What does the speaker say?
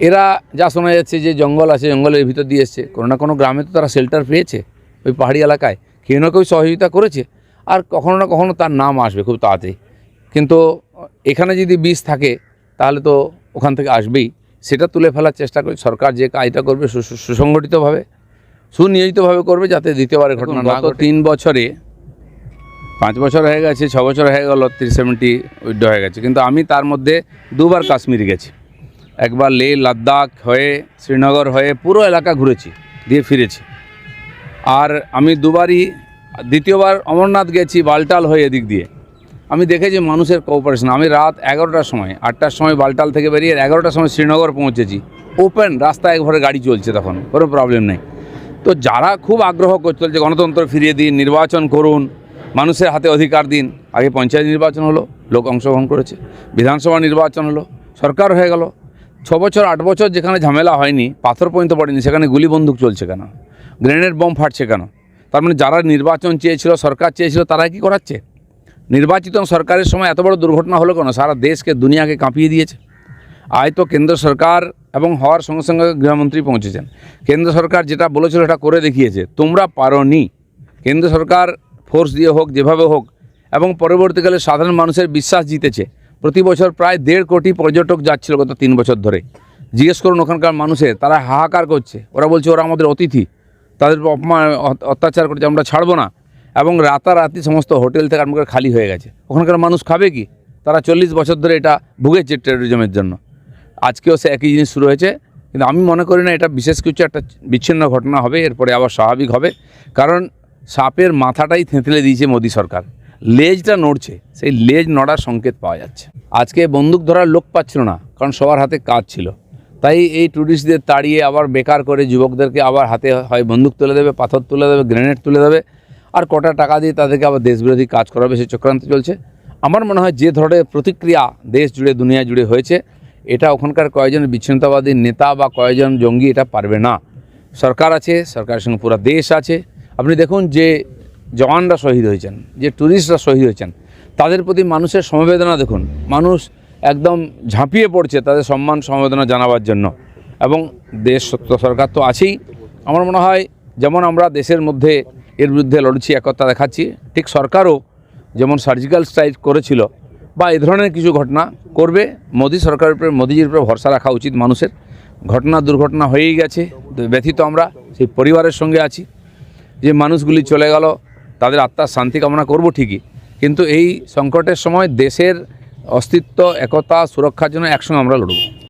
এরা যা শোনা যাচ্ছে যে জঙ্গল আছে জঙ্গলের ভিতর দিয়ে এসছে কোনো না কোনো গ্রামে তো তারা শেল্টার পেয়েছে ওই পাহাড়ি এলাকায়। কেউ না কেউ সহযোগিতা করেছে আর কখনো না কখনো তার নাম আসবে খুব তাড়াতাড়ি। কিন্তু এখানে যদি বিষ থাকে তাহলে তো ওখান থেকে আসবেই। সেটা তুলে ফেলার চেষ্টা করি সরকার যে কাজটা করবে সুসংগঠিতভাবে সুনিয়োজিতভাবে করবে যাতে দ্বিতীয়বারের ঘটনা না। তিন বছরে পাঁচ বছর হয়ে গেছে ছ বছর হয়ে গেল থ্রি সেভেন্টি উইড হয়ে গেছে। কিন্তু আমি তার মধ্যে দুবার কাশ্মীর গেছি। একবার লে, লাদাখ হয়ে, শ্রীনগর হয়ে পুরো এলাকা ঘুরেছি, দিয়ে ফিরেছি। আর আমি দুবারই, দ্বিতীয়বার অমরনাথ গেছি, বালটাল হয়ে এদিক দিয়ে। আমি দেখেছি মানুষের কোঅপারেশন আমি রাত এগারোটার সময়, আটটার সময় বালটাল থেকে বেরিয়ে এগারোটার সময় শ্রীনগর পৌঁছেছি। ওপেন রাস্তায় একবারে গাড়ি চলছে তখন, কোনো প্রবলেম নেই। তো যারা খুব আগ্রহ করে চলছে গণতন্ত্র ফিরিয়ে দিন, নির্বাচন করুন, মানুষের হাতে অধিকার দিন। আগে পঞ্চায়েত নির্বাচন হলো, লোক অংশগ্রহণ করেছে, বিধানসভা নির্বাচন হলো, সরকার হয়ে গেল ছ বছর আট বছর যেখানে ঝামেলা হয়নি, পাথর পর্যন্ত পড়েনি, সেখানে গুলি বন্দুক চলছে কেন? গ্রেনেড বম ফাটছে কেন? তার মানে যারা নির্বাচন চেয়েছিল, সরকার চেয়েছিল, তারা কি করাচ্ছে? নির্বাচিত সরকারের সময় এত বড় দুর্ঘটনা হলো কেন? সারা দেশকে, দুনিয়াকে কাঁপিয়ে দিয়েছে। আয় তো কেন্দ্র সরকার এবং হওয়ার সঙ্গে সঙ্গে গৃহমন্ত্রী পৌঁছেছেন। কেন্দ্র সরকার যেটা বলেছিল এটা করে দেখিয়েছে। তোমরা পারোনি। কেন্দ্র সরকার ফোর্স দিয়ে হোক, যেভাবে হোক, এবং পরবর্তীকালে সাধারণ মানুষের বিশ্বাস জিতেছে। প্রতি বছর প্রায় দেড় কোটি পর্যটক যাচ্ছিল গত তিন বছর ধরে। জিজ্ঞেস করুন ওখানকার মানুষের, তারা হাহাকার করছে। ওরা বলছে ওরা আমাদের অতিথি। তাদের অপমান অত্যাচার করছে, আমরা ছাড়বো না। এবং রাতারাতি সমস্ত হোটেল থেকে আরম্ভ করে খালি হয়ে গেছে। ওখানকার মানুষ খাবে কি? তারা চল্লিশ বছর ধরে এটা ভুগেছে টেরোরিজমের জন্য। আজকেও সে একই জিনিস শুরু হয়েছে। কিন্তু আমি মনে করি না, এটা বিশেষ কিছু একটা বিচ্ছিন্ন ঘটনা হবে, এরপরে আবার স্বাভাবিক হবে। কারণ সাপের মাথাটাই থেঁতলে দিয়েছে মোদী সরকার। লেজটা নড়ছে, সেই লেজ নড়ার সংকেত পাওয়া যাচ্ছে। আজকে বন্দুক ধরার লোক পাচ্ছিল না, কারণ সবার হাতে কাজ ছিল। তাই এই ট্যুরিস্টদের তাড়িয়ে আবার বেকার করে যুবকদেরকে আবার হাতে হয় বন্দুক তুলে দেবে, পাথর তুলে দেবে গ্রেনেড তুলে দেবে, আর কটা টাকা দিয়ে তাদেরকে আবার দেশবিরোধী কাজ করাবে সে চক্রান্ত চলছে। আমার মনে হয় যে ধরনের প্রতিক্রিয়া দেশ জুড়ে, দুনিয়া জুড়ে হয়েছে, এটা ওখানকার কয়েকজন বিচ্ছিন্নতাবাদী নেতা বা কয়েকজন জঙ্গি এটা পারবে না। সরকার আছে, সরকারের সঙ্গে পুরো দেশ আছে। আপনি দেখুন যে জওয়ানরা শহীদ হয়েছেন, যে ট্যুরিস্টরা শহীদ হয়েছেন, তাদের প্রতি মানুষের সমবেদনা দেখুন। মানুষ একদম ঝাঁপিয়ে পড়ছে তাদের সম্মান, সমবেদনা জানাবার জন্য। এবং দেশ সরকার তো আছেই। আমার মনে হয় যেমন আমরা দেশের মধ্যে এর বিরুদ্ধে লড়ছি, একতা দেখাচ্ছি, ঠিক সরকারও যেমন সার্জিক্যাল স্ট্রাইক করেছিল বা এ ধরনের কিছু ঘটনা করবে, মোদী সরকারের উপরে, মোদীজির উপরে ভরসা রাখা উচিত মানুষের। ঘটনা, দুর্ঘটনা হয়েই গেছে, ব্যথিত আমরা, সেই পরিবারের সঙ্গে আছি, যে মানুষগুলি চলে গেল তাদের আত্মার শান্তি কামনা করব ঠিকই। কিন্তু এই সংকটের সময় দেশের অস্তিত্ব, একতা, সুরক্ষার জন্য একসঙ্গে আমরা লড়ব।